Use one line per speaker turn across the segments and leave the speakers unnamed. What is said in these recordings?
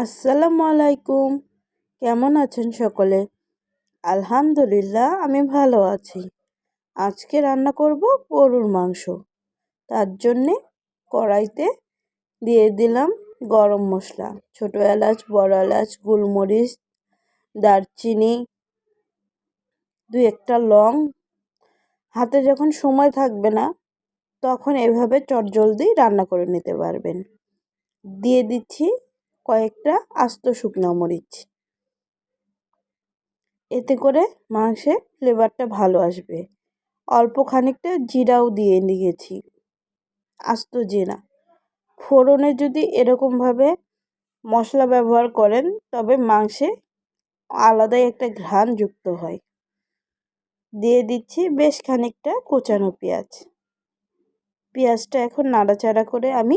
আসসালামু আলাইকুম। কেমন আছেন সকলে? আলহামদুলিল্লাহ, আমি ভালো আছি। আজকে রান্না করব গরুর মাংস। তার জন্যে কড়াইতে দিয়ে দিলাম গরম মশলা। ছোটো এলাচ, বড় এলাচ, গোলমরিচ, দারচিনি দু একটা লং। হাতে যখন সময় থাকবে না, তখন এভাবে চটজলদি রান্না করে নিতে পারবেন। দিয়ে দিচ্ছি কয়েকটা আস্ত শুকনো মরিচ। এতে করে মাংসের ফ্লেভারটা ভালো আসবে। অল্প খানিকটা জিরাও দিয়ে নিয়েছি আস্ত জিরা। ফোড়নে যদি এরকমভাবে মশলা ব্যবহার করেন, তবে মাংসে আলাদাই একটা ঘ্রাণ যুক্ত হয়। দিয়ে দিচ্ছি বেশ খানিকটা কোচানো পেঁয়াজ। পেঁয়াজটা এখন নাড়াচাড়া করে আমি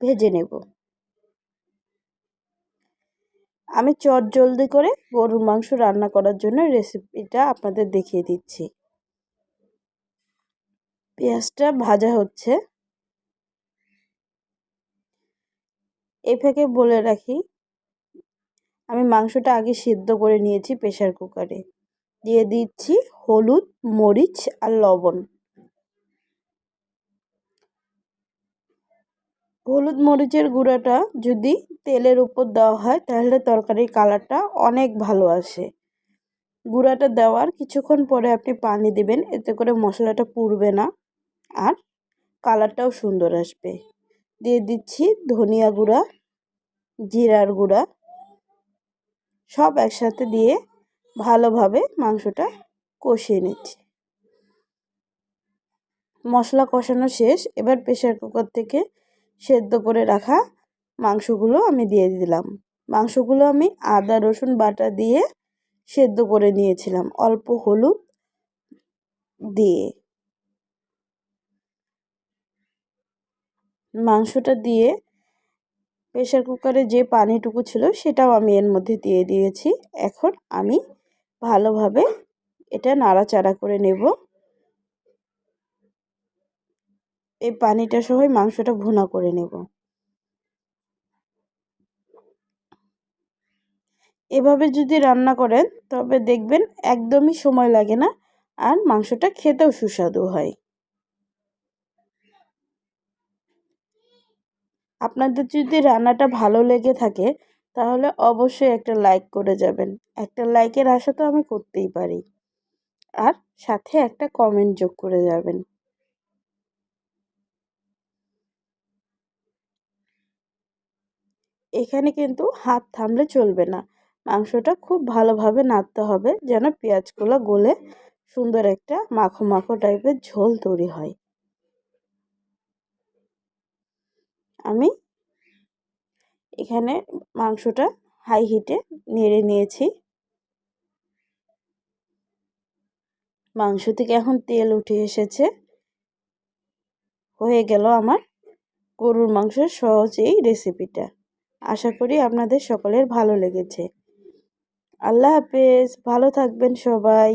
ভেজে নেব। আমি চট জলদি করে গরুর মাংস রান্না করার জন্য রেসিপিটা আপনাদের দেখিয়ে দিচ্ছি। পেঁয়াজটা ভাজা হচ্ছে। এ ফাঁকে বলে রাখি, আমি মাংসটা আগে সিদ্ধ করে নিয়েছি প্রেশার কুকারে। দিয়ে দিচ্ছি হলুদ, মরিচ আর লবণ। হলুদ মরিচের গুঁড়াটা যদি তেলের উপর দেওয়া হয়, তাহলে তরকারির কালারটা অনেক ভালো আসে। গুঁড়াটা দেওয়ার কিছুক্ষণ পরে আপনি পানি দিবেন, এতে করে মশলাটা পুড়বে না আর কালারটাও সুন্দর আসবে। দিয়ে দিচ্ছি ধনিয়া গুঁড়া, জিরার গুঁড়া, সব একসাথে দিয়ে ভালোভাবে মাংসটা কষিয়ে নিচ্ছি। মশলা কষানো শেষ, এবার প্রেশার কুকার থেকে সেদ্ধ করে রাখা মাংসগুলো আমি দিয়ে দিলাম। মাংসগুলো আমি আদা, রসুন বাটা দিয়ে সেদ্ধ করে নিয়েছিলাম অল্প হলুদ দিয়ে। মাংসটা দিয়ে প্রেশার কুকারে যে পানিটুকু ছিল সেটাও আমি এর মধ্যে দিয়ে দিয়েছি। এখন আমি ভালোভাবে এটা নাড়াচাড়া করে নেব। এই পানিটা সহ মাংসটা ভুনা করে নেব। এভাবে যদি রান্না করেন, তবে দেখবেন একদমই সময় লাগে না আর মাংসটা খেতেও সুস্বাদু হয়। আপনাদের যদি রান্নাটা ভালো লেগে থাকে, তাহলে অবশ্যই একটা লাইক করে যাবেন। একটা লাইকের আশা তো আমি করতেই পারি। আর সাথে একটা কমেন্ট যোগ করে যাবেন। এখানে কিন্তু হাত থামলে চলবে না। মাংসটা খুব ভালোভাবে নাড়তে হবে যেন পেঁয়াজগুলো গলে সুন্দর একটা মাখো মাখো টাইপের ঝোল তৈরি হয়। আমি এখানে মাংসটা হাই হিটে নেড়ে নিয়েছি। মাংস থেকে এখন তেল উঠে এসেছে। হয়ে গেল আমার গরুর মাংসের সহজ এই রেসিপিটা আশা করি আপনাদের সকলের ভালো লেগেছে। আল্লাহ হাফেজ ভালো থাকবেন সবাই।